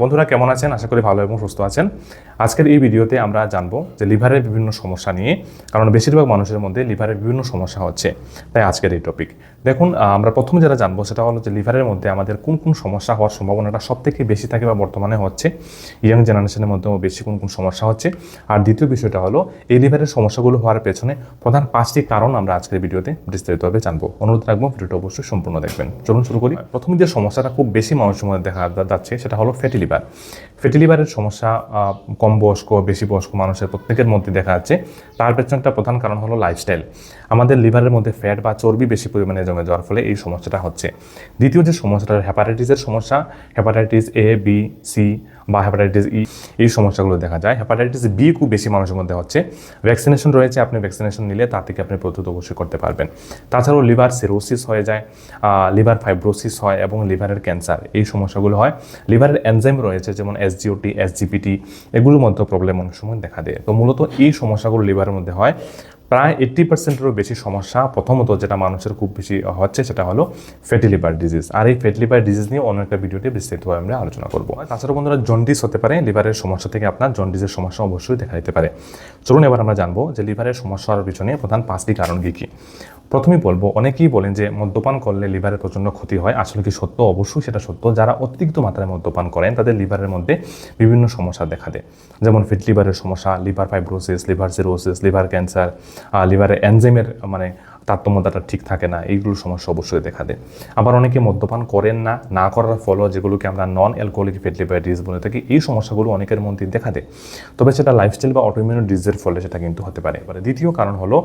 বন্ধুরা, কেমন আছেন? আশা করি ভালো এবং সুস্থ আছেন। আজকের এই ভিডিওতে আমরা জানব যে লিভারের বিভিন্ন সমস্যা নিয়ে, কারণ বেশিরভাগ মানুষের মধ্যে লিভারের বিভিন্ন সমস্যা হচ্ছে। তাই আজকের এই টপিক দেখুন আমরা প্রথমে যেটা জানব সেটা হলো যে লিভারের মধ্যে আমাদের কোন কোন সমস্যা হওয়ার সম্ভাবনাটা সব থেকে বেশি থাকে বা বর্তমানে হচ্ছে। ইয়াং জেনারেশনের মধ্যেও বেশি কোন কোন সমস্যা হচ্ছে। আর দ্বিতীয় বিষয়টা হলো, এই লিভারের সমস্যাগুলো হওয়ার পেছনে প্রধান পাঁচটি কারণ আমরা আজকের ভিডিওতে বিস্তারিতভাবে জানব। অনুরোধ রাখব ভিডিওটা অবশ্যই সম্পূর্ণ দেখবেন। চলুন শুরু করি। প্রথমে যে সমস্যাটা খুব বেশি মানুষের মধ্যে দেখা যাচ্ছে সেটা হলো ফ্যাটি লিভার। ফ্যাটি লিভারের সমস্যা কম বয়স্ক, বেশি বয়স্ক মানুষের প্রত্যেকের মধ্যে দেখা যাচ্ছে। তার পেছনে একটা প্রধান কারণ হলো লাইফস্টাইল আমাদের লিভারের মধ্যে ফ্যাট বা চর্বি বেশি পরিমাণে জমে যাওয়ার ফলে এই সমস্যাটা হচ্ছে। দ্বিতীয় যে সমস্যাটা হ্যাপাটাইটিসের সমস্যা হ্যাপাটাইটিস এ বি সি বা হ্যাপাটাইটিস ই এই সমস্যাগুলো দেখা যায়। হ্যাপাটাইটিস বি খুব বেশি মানুষের মধ্যে হচ্ছে। ভ্যাকসিনেশন রয়েছে, আপনি ভ্যাকসিনেশন নিলে তা থেকে আপনি প্রতিরোধ অবশ্যই করতে পারবেন। তাছাড়াও লিভার সিরোসিস হয়ে যায় লিভার ফাইব্রোসিস হয় এবং লিভারের ক্যান্সার এই সমস্যাগুলো হয়। লিভারের এনজাইম রয়েছে, যেমন এসজিওটি এসজিপিটি এগুলোর মধ্যে প্রবলেম অনেক সময় দেখা দেয়। তো মূলত এই সমস্যাগুলো লিভারের মধ্যে হয়। প্রায় এইট্টি পার্সেন্টেরও বেশি সমস্যা, প্রথমত যেটা মানুষের খুব বেশি হচ্ছে সেটা হলো ফ্যাটি লিভার ডিজিজ আর এই ফ্যাটি লিভার ডিজিজ নিয়ে অন্য একটা ভিডিওতে বিস্তারিতভাবে আমরা আলোচনা করব। তাছাড়া বন্ধুরা জন্ডিস হতে পারে, লিভারের সমস্যা থেকে আপনার জন্ডিসের সমস্যা অবশ্যই দেখা দিতে পারে। চলুন এবার আমরা জানব যে লিভারের সমস্যার পিছনে প্রধান পাঁচটি কারণ কী কী। প্রথমেই বলব, অনেকেই বলেন যে মদ্যপান করলে লিভারের প্রচণ্ড ক্ষতি হয়। আসলে কি সত্য? অবশ্যই সেটা সত্য। যারা অতিরিক্ত মাত্রায় মদ্যপান করেন, তাদের লিভারের মধ্যে বিভিন্ন সমস্যা দেখা দেয়। যেমন ফিট লিভারের সমস্যা, liver fibrosis, liver cirrhosis, liver cancer লিভারের এনজাইমের মানে তারতম্যতাটা ঠিক থাকে না, এইগুলো সমস্যা অবশ্যই দেখা দেয়। আবার অনেকে মদ্যপান করেন না না করার ফলও যেগুলোকে আমরা non alcoholic fatty liver disease বলে থাকি, এই সমস্যাগুলো অনেকের মধ্যে দেখা দেয়। তবে সেটা লাইফস্টাইল বা অটোইমিউন ডিজিজের ফলে সেটা কিন্তু হতে পারে। এবারে দ্বিতীয় কারণ হলো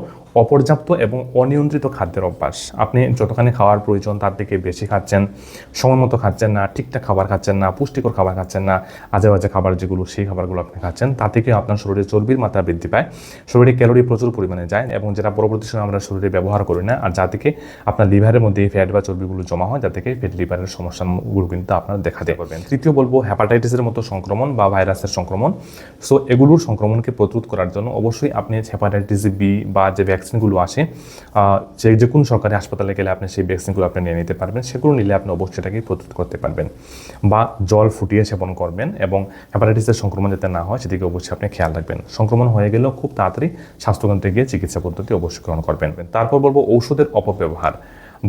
অপর্যাপ্ত এবং অনিয়ন্ত্রিত খাদ্যের অভ্যাস। আপনি যতখানি খাওয়ার প্রয়োজন তার থেকে বেশি খাচ্ছেন, সময় মতো খাচ্ছেন না, ঠিকঠাক খাবার খাচ্ছেন না, পুষ্টিকর খাবার খাচ্ছেন না, আজে বাজে খাবার যেগুলো সেই খাবারগুলো আপনি খাচ্ছেন, তা থেকে আপনার শরীরে চর্বির মাত্রা বৃদ্ধি পায়। শরীরে ক্যালোরি প্রচুর পরিমাণে যায় এবং যেটা পরবর্তী সময় আমরা শরীরে ব্যবহার করি না, আর যা থেকে আপনার লিভারের মধ্যে ফ্যাট বা চর্বিগুলো জমা হয়, যা থেকে ফ্যাট লিভারের সমস্যাগুলো কিন্তু আপনার দেখাতে পারবেন। তৃতীয় বলব হ্যাপাটাইটিসের মতো সংক্রমণ বা ভাইরাসের সংক্রমণ। সো এগুলোর সংক্রমণকে প্রতিরোধ করার জন্য অবশ্যই আপনি হ্যাপাটাইটিস বি বা যে ভ্যাকসিনগুলো আসে যে যে কোনো সরকারি হাসপাতালে গেলে আপনি সেই ভ্যাকসিনগুলো আপনি নিয়ে নিতে পারবেন, সেগুলো নিলে আপনি অবশ্যই এটাকে প্রতিরোধ করতে পারবেন বা জল ফুটিয়ে সেবন করবেন এবং হ্যাপাটাইটিসের সংক্রমণ যাতে না হয়, সেদিকে অবশ্যই আপনি খেয়াল রাখবেন। সংক্রমণ হয়ে গেলেও খুব তাড়াতাড়ি স্বাস্থ্যকেন্দ্রে গিয়ে চিকিৎসা পদ্ধতি অবশ্যই গ্রহণ করবেন। তারপর বলব ঔষধের অপব্যবহার।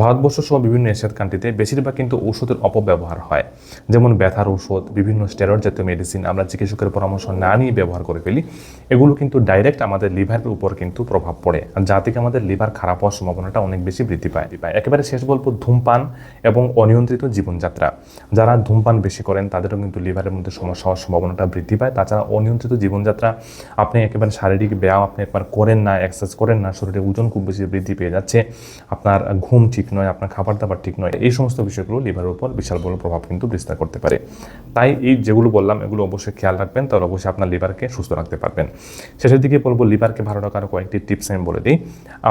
ভারতবর্ষ সহ বিভিন্ন এশিয়ার কান্ট্রিতে বেশিরভাগ কিন্তু ঔষধের অপব্যবহার হয়। যেমন ব্যথার ঔষধ, বিভিন্ন স্টেরয়েড জাতীয় মেডিসিন আমরা চিকিৎসকের পরামর্শ না নিয়ে ব্যবহার করে ফেলি। এগুলো কিন্তু ডাইরেক্ট আমাদের লিভারের উপর কিন্তু প্রভাব পড়ে। যা থেকে আমাদের লিভার খারাপ হওয়ার সম্ভাবনাটা অনেক বেশি বৃদ্ধি পায়। পায় একেবারে শেষ বলব, ধূমপান এবং অনিয়ন্ত্রিত জীবনযাত্রা। যারা ধূমপান বেশি করেন, তাদেরও কিন্তু লিভারের মধ্যে সমস্যা হওয়ার সম্ভাবনাটা বৃদ্ধি পায়। তাছাড়া অনিয়ন্ত্রিত জীবনযাত্রা, আপনি একেবারে শারীরিক ব্যায়াম আপনি একবার করেন না এক্সারসাইজ করেন না, শরীরে ওজন খুব বেশি বৃদ্ধি পেয়ে যাচ্ছে। আপনার ঘুম ঠিক নয়, আপনার খাবার দাবার ঠিক নয়, এই সমস্ত বিষয়গুলো লিভারের উপর বিশাল বড় প্রভাব কিন্তু বিস্তার করতে পারে। তাই এই যেগুলো বললাম, এগুলো অবশ্যই খেয়াল রাখবেন, তাহলে অবশ্যই আপনার লিভারকে সুস্থ রাখতে পারবেন। শেষের দিকে বলব, লিভারকে ভালো রাখার কয়েকটি টিপস আমি বলে দিই।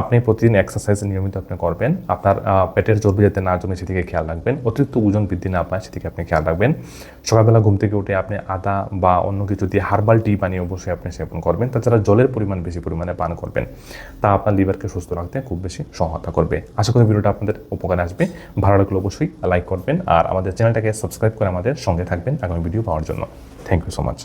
আপনি প্রতিদিন এক্সারসাইজ নিয়মিত আপনি করবেন, আপনার পেটের চর্বি যাতে না জমে সেদিকে খেয়াল রাখবেন, অতিরিক্ত ওজন বৃদ্ধি না পায় সেদিকে আপনি খেয়াল রাখবেন। সকালবেলা ঘুম থেকে উঠে আপনি আদা বা অন্য কিছু দিয়ে হার্বাল টি বানিয়ে অবশ্যই আপনি সেবন করবেন, তাছাড়া জলের পরিমাণ বেশি পরিমাণে পান করবেন। তা আপনার লিভারকে সুস্থ রাখতে খুব বেশি সহায়তা করবে। আশা করি ভিডিওটা আপনাদের উপকারে আসবে। ভালো লাগলে অবশ্যই লাইক করবেন আর আমাদের চ্যানেলটাকে সাবস্ক্রাইব করে আমাদের সঙ্গে থাকবেন আগামী ভিডিও পাওয়ার জন্য। Thank you so much